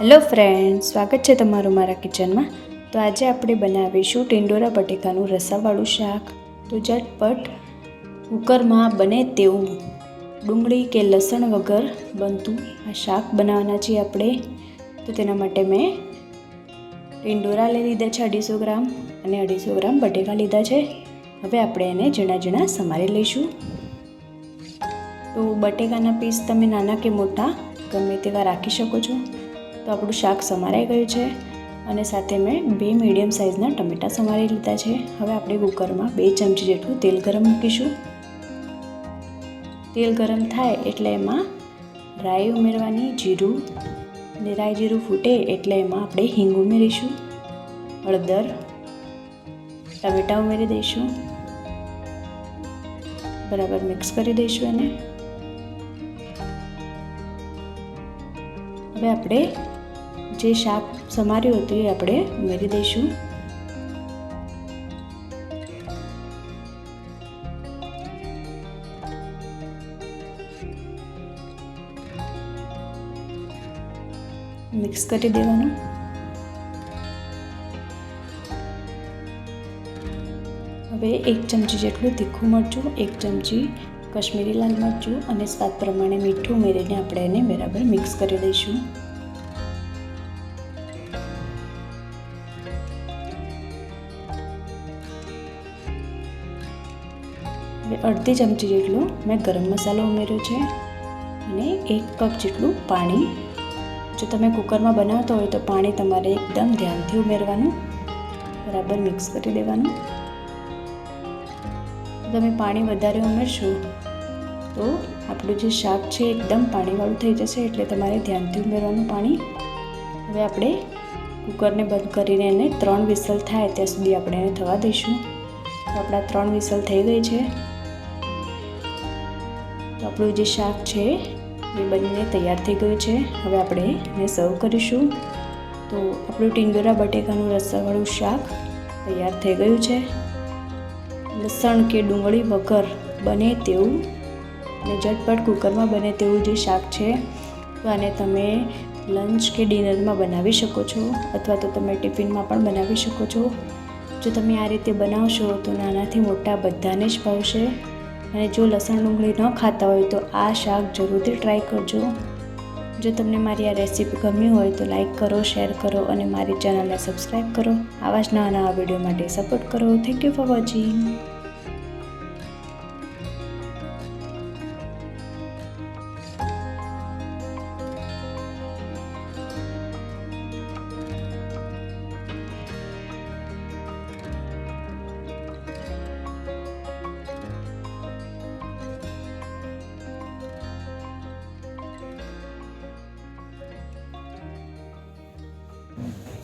Hello friend સ્વાગત છે તમારું મારા કિચનમાં. તો આજે આપણે બનાવીશું ટિંડોરા બટેકાનું રસાવાળું શાક. તો ઝટપટ કુકરમાં બને તેવું ડુંગળી કે લસણ વગર બનતું આ શાક બનાવવાના છીએ આપણે. તો તેના માટે મેં ટિંડોરા લઈ લીધા છે અઢીસો ગ્રામ અને અઢીસો ગ્રામ બટેકા લીધા છે. હવે આપણે એને ઝીણા ઝીણા સમારી લઈશું. તો બટેકાના પીસ તમે નાના કે મોટા ગમે તેવા રાખી શકો છો. તો આપણું શાક સમારાઈ ગયું છે અને સાથે મેં બે મીડિયમ સાઇઝના ટમેટાં સમારી લીધા છે. હવે આપણે કુકરમાં બે ચમચી જેટલું તેલ ગરમ મૂકીશું. તેલ ગરમ થાય એટલે એમાં રાઈ ઉમેરવાની, જીરું અને રાઈ જીરું ફૂટે એટલે એમાં આપણે હિંગ ઉમેરીશું. હળદર, ટમેટાં ઉમેરી દઈશું. બરાબર મિક્સ કરી દઈશું એને. હવે આપણે જે શાક સમાર્યું હતું એ આપણે ઉમેરી દઈશું. મિક્સ કરી દેવાનું. હવે એક ચમચી જેટલું તીખું મરચું, એક ચમચી કશ્મીરી લાલ મરચું અને સ્વાદ પ્રમાણે મીઠું ઉમેરીને આપણે એને બરાબર મિક્સ કરી દઈશું. હવે અડધી ચમચી જેટલું મેં ગરમ મસાલો ઉમેર્યો છે અને એક કપ જેટલું પાણી. જો તમે કુકરમાં બનાવતા હોય તો પાણી તમારે એકદમ ધ્યાનથી ઉમેરવાનું, બરાબર મિક્સ કરી દેવાનું તમે પાણી વધારે ઉમેરશો તો આપણું જે શાક છે એકદમ પાણીવાળું થઈ જશે એટલે તમારે ધ્યાનથી ઉમેરવાનું પાણી. હવે આપણે કુકરને બંધ કરીને એને ત્રણ વિસલ થાય ત્યાં સુધી આપણે એને થવા દઈશું. તો આપણા ત્રણ વિસલ થઈ ગઈ છે. તો આપણું જે શાક છે, એ બનીને તૈયાર થઈ ગયું છે. હવે આપણે એને સર્વ કરીશું. તો આપણું ટીંગરા બટેકાનું રસાવાળું શાક તૈયાર થઈ ગયું છે. લસણ કે ડુંગળી વગર બને તેવું અને ઝટપટ કુકરમાં બને તેવું જે શાક છે, તો આને તમે લંચ કે ડિનરમાં બનાવી શકો છો અથવા તો તમે ટિફિનમાં પણ બનાવી શકો છો. જો તમે આ રીતે બનાવશો તો નાનાથી મોટા બધાને જ ભાવશે. અને જો લસણ ડુંગળી ન ખાતા હોય તો આ શાક જરૂરથી ટ્રાય કરજો. જો તમને મારી આ રેસીપી ગમી હોય તો લાઇક કરો શેર કરો અને મારી ચેનલને સબસ્ક્રાઈબ કરો. આવા જ નવા વીડિયો માટે સપોર્ટ કરો. Thank you for watching Mm-hmm.